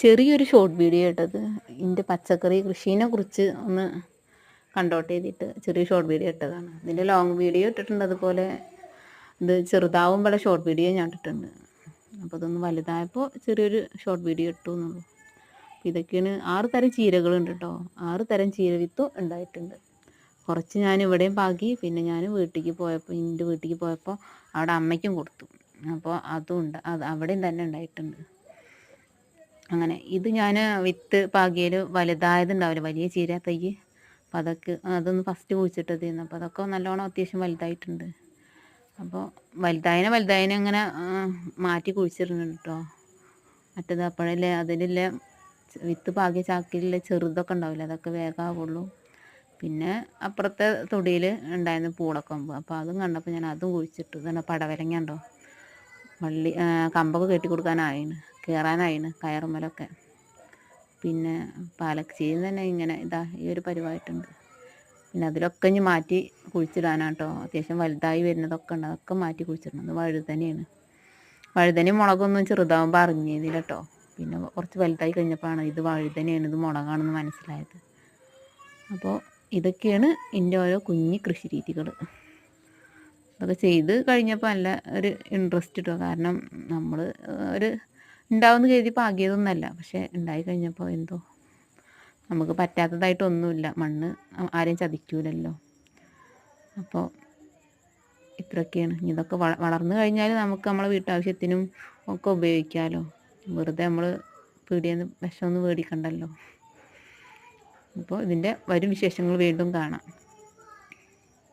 ചെറിയൊരു short video ഇട്ടത് എന്റെ പച്ചക്കറി കൃഷീനെ കുറിച്ച് ഒന്ന് കണ്ടോട്ട് ചെയ്തിട്ട് ചെറിയ ഷോർട്ട് വീഡിയോ ഇട്ടതാണ്. ഇതിന്റെ ലോങ് വീഡിയോ ഇട്ടിട്ടുണ്ട് അതുപോലെ ഇത് ചെറുതാവുമ്പോൾ ഷോർട്ട് വീഡിയോ ഞാൻ ഇട്ടിട്ടുണ്ട്. അപ്പോൾ ഇതൊന്ന് വലുതായപ്പോൾ ചെറിയൊരു ഷോർട്ട് വീഡിയോ ഇട്ടു എന്നുള്ളൂ. അപ്പോൾ ഇതൊക്കെയാണ് ആറ് തരം ചീരകളുണ്ട് കേട്ടോ ആറ് തരം ചീര വിത്തും ഉണ്ടായിട്ടുണ്ട്. കുറച്ച് ഞാൻ ഇവിടെയും പാകി പിന്നെ ഞാൻ വീട്ടിലേക്ക് പോയപ്പോൾ എന്റെ വീട്ടിലേക്ക് പോയപ്പോൾ അവിടെ അമ്മയ്ക്കും കൊടുത്തു. അപ്പോൾ അതും ഉണ്ട് അത് അവിടെയും തന്നെ ഉണ്ടായിട്ടുണ്ട്. അങ്ങനെ. ഇത് ഞാൻ വിത്ത് പാകിയൽ വലുതായതുണ്ടാവില്ല വലിയ ചീര തൈ. അപ്പം അതൊക്കെ അതൊന്ന് ഫസ്റ്റ് കുഴിച്ചിട്ടതായിരുന്നു. അപ്പോൾ അതൊക്കെ നല്ലോണം അത്യാവശ്യം വലുതായിട്ടുണ്ട്. അപ്പോൾ വലുതായനെ വലുതായനെ അങ്ങനെ മാറ്റി കുഴിച്ചിട്ടുണ്ട് കേട്ടോ മറ്റേത് അപ്പോഴല്ലേ അതിലുള്ള വിത്ത് പാകിയ ചാക്കിലുള്ള ചെറുതൊക്കെ ഉണ്ടാവില്ല അതൊക്കെ വേഗമാവുള്ളൂ പിന്നെ അപ്പുറത്തെ തൊടിയിൽ ഉണ്ടായിരുന്ന പൂളക്കൊമ്പ്. അപ്പോൾ അതും കണ്ടപ്പോൾ ഞാൻ അതും കുഴിച്ചിട്ടു ഇതാണ് പടവലങ്ങ ഉണ്ടോ? വള്ളി കമ്പൊക്കെ കെട്ടി കൊടുക്കാനായിന് കയറാനായിന് കയറുമ്മലൊക്കെ. പിന്നെ പാലക്കച്ചീരി തന്നെ ഇങ്ങനെ ഇതാ ഈ ഒരു പരിവായിട്ടുണ്ട് പിന്നെ അതിലൊക്കെ ഇനി മാറ്റി കുഴിച്ചിടാനാണ് കേട്ടോ അത്യാവശ്യം വലുതായി വരുന്നതൊക്കെ ഉണ്ട്. അതൊക്കെ മാറ്റി കുഴിച്ചിടണം. അത് വഴുതനയാണ്. വഴുതനയും മുളകൊന്നും ചെറുതാവുമ്പോൾ അറിഞ്ഞില്ല കേട്ടോ പിന്നെ കുറച്ച് വലുതായി കഴിഞ്ഞപ്പോഴാണ് ഇത് വഴുതനയാണ് ഇത് മുളകാണെന്ന് മനസ്സിലായത്. അപ്പോൾ ഇതൊക്കെയാണ് എന്റെ ഓരോ കുഞ്ഞി കൃഷി രീതികൾ. അതൊക്കെ ചെയ്ത് കഴിഞ്ഞപ്പോൾ നല്ല ഒരു ഇൻട്രസ്റ്റ് കിട്ടുക കാരണം നമ്മൾ ഒരു ഉണ്ടാവുമെന്ന് കരുതി പാകിയതൊന്നുമല്ല പക്ഷേ ഉണ്ടായി കഴിഞ്ഞപ്പോൾ എന്തോ നമുക്ക് പറ്റാത്തതായിട്ടൊന്നുമില്ല. മണ്ണ് ആരെയും ചതിക്കൂലല്ലോ. അപ്പോൾ ഇത്രയൊക്കെയാണ്. ഇതൊക്കെ വള വളർന്നു കഴിഞ്ഞാൽ നമുക്ക് നമ്മളെ വീട്ടാവശ്യത്തിനും ഒക്കെ ഉപയോഗിക്കാമല്ലോ വെറുതെ നമ്മൾ പീടിയെന്ന് വിഷമൊന്നും മേടിക്കണ്ടല്ലോ. അപ്പോൾ ഇതിന്റെ വരും വിശേഷങ്ങൾ വീണ്ടും കാണാം.